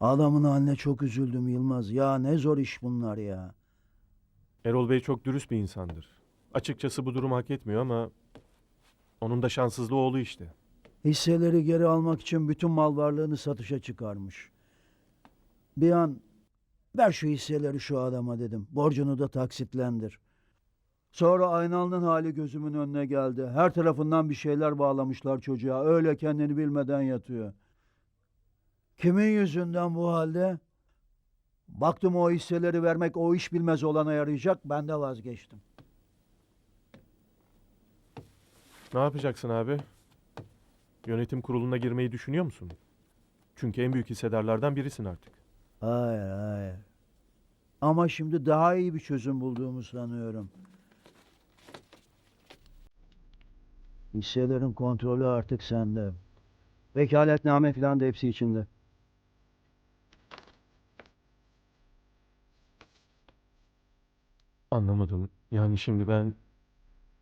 Adamın haline çok üzüldüm Yılmaz. Ya ne zor iş bunlar ya. Erol Bey çok dürüst bir insandır. Açıkçası bu durumu hak etmiyor ama onun da şanssızlığı oğlu işte. Hisseleri geri almak için bütün mal varlığını satışa çıkarmış. Bir an ver şu hisseleri şu adama dedim. Borcunu da taksitlendir. Sonra Aynal'ın hali gözümün önüne geldi. Her tarafından bir şeyler bağlamışlar çocuğa. Öyle kendini bilmeden yatıyor. Kimin yüzünden bu halde? Baktım o hisseleri vermek o iş bilmez olana yarayacak. Ben de vazgeçtim. Ne yapacaksın abi? Yönetim kuruluna girmeyi düşünüyor musun? Çünkü en büyük hissedarlardan birisin artık. Hayır, hayır. Ama şimdi daha iyi bir çözüm bulduğumu sanıyorum. Hisselerin kontrolü artık sende. Vekaletname falan da hepsi içinde. Anlamadım. Yani şimdi ben...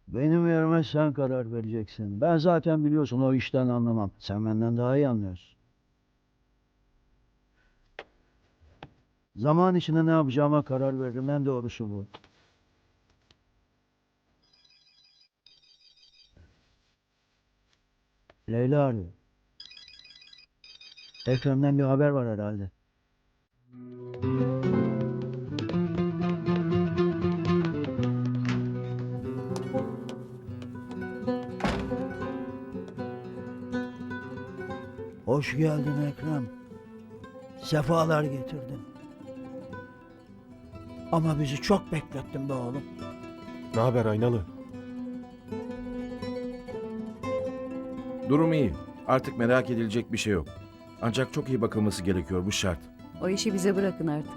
Benim yerime sen karar vereceksin. Ben zaten biliyorsun o işten anlamam. Sen benden daha iyi anlıyorsun. Zaman içinde ne yapacağıma karar veririm. En doğrusu bu. Leyla arıyor. Ekrem'den bir haber var herhalde. Hoş geldin Ekrem. Sefalar getirdin. Ama bizi çok beklettin be oğlum. Ne haber Aynalı? Durum iyi. Artık merak edilecek bir şey yok. Ancak çok iyi bakılması gerekiyor bu şart. O işi bize bırakın artık.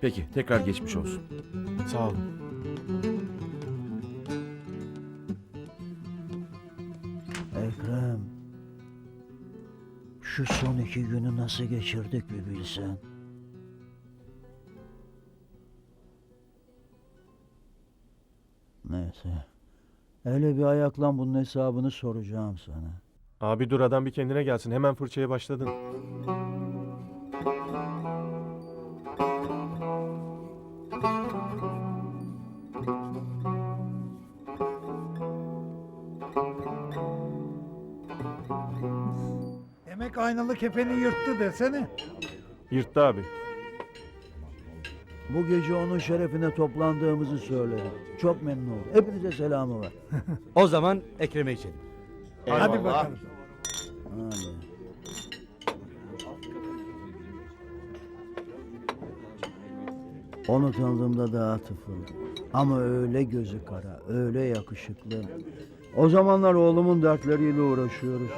Peki tekrar geçmiş olsun. Sağ olun. Şu son iki günü nasıl geçirdik bir bilsen. Neyse. Hele bir ayaklan bunun hesabını soracağım sana. Abi dur adam bir kendine gelsin. Hemen fırçaya başladın. Demek aynalı kefeni yırttı desene. Yırttı abi. Bu gece onun şerefine toplandığımızı söyledim. Çok memnun oldum. Hepinize selamı var. O zaman Ekrem'e içelim. Hadi bakalım. Hadi. Onu tanıdığımda daha tıfıl. Ama öyle gözü kara, öyle yakışıklı. O zamanlar oğlumun dertleriyle uğraşıyoruz.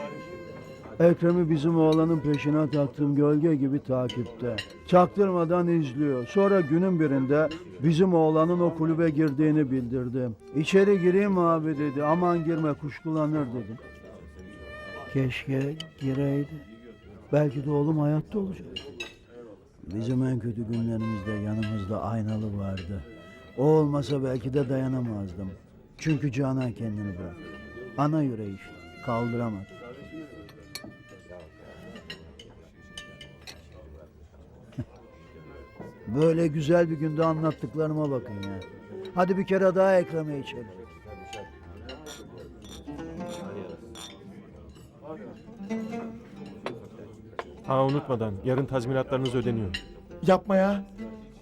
Ekrem'i bizim oğlanın peşine taktığım gölge gibi takipte. Çaktırmadan izliyor. Sonra günün birinde bizim oğlanın o kulübe girdiğini bildirdim. İçeri gireyim abi dedi. Aman girme kuşkulanır dedim. Keşke gireydi. Belki de oğlum hayatta olacak. Bizim en kötü günlerimizde yanımızda aynalı vardı. O olmasa belki de dayanamazdım. Çünkü Canan kendini bıraktı. Ana yüreği işte. Kaldıramadı. Böyle güzel bir günde anlattıklarıma bakın ya. Hadi bir kere daha Ekrem'e içelim. Ha unutmadan yarın tazminatlarınız ödeniyor. Yapma ya.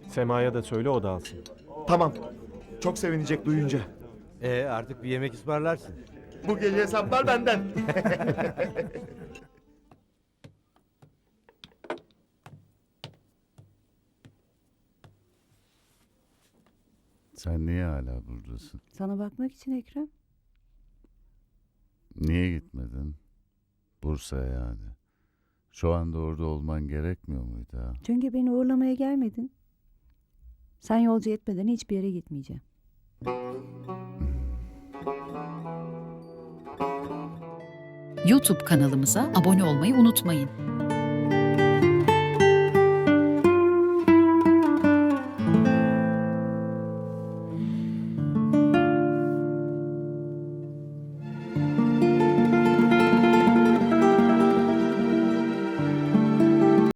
Sema'ya da söyle o da alsın. Tamam. Çok sevinecek duyunca. Ee artık bir yemek ısmarlarsın. Bu gece hesaplar benden. Sen niye hala buradasın? Sana bakmak için Ekrem. Niye gitmedin? Bursa'ya yani. Şu anda orada olman gerekmiyor muydu ha? Çünkü beni uğurlamaya gelmedin. Sen yolcu etmeden hiçbir yere gitmeyeceğim. YouTube kanalımıza abone olmayı unutmayın.